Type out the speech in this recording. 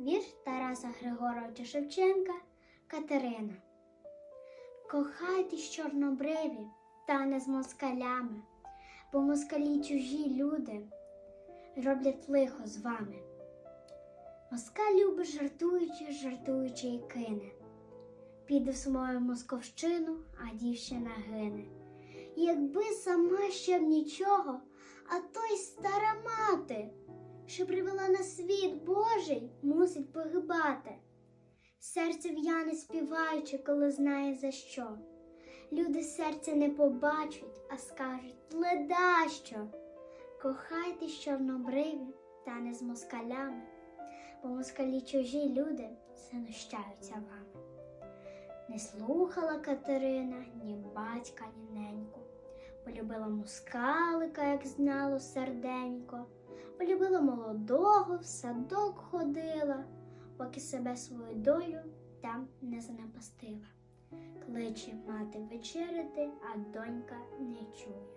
Вірш Тараса Григоровича Шевченка Катерина. Кохайтесь чорнобриві, та не з москалями, бо москалі чужі люди роблять лихо з вами. Москаль любить жартуючи, жартуючи і кине. Піде в свою московщину, а дівчина гине. Якби сама ще б нічого, а той що привела на світ Божий, мусить погибати. Серце в'яне співаючи, коли знає за що. Люди серця не побачать, а скажуть ледащо. Кохайтесь чорнобриві, та не з москалями, бо москалі чужі люди занущаються вами. Не слухала Катерина ні батька, ні неньку. Полюбила мускалика, як знало серденько, полюбила молодого, в садок ходила, поки себе свою долю там не занапастила. Кличе мати вечеряти, а донька не чує.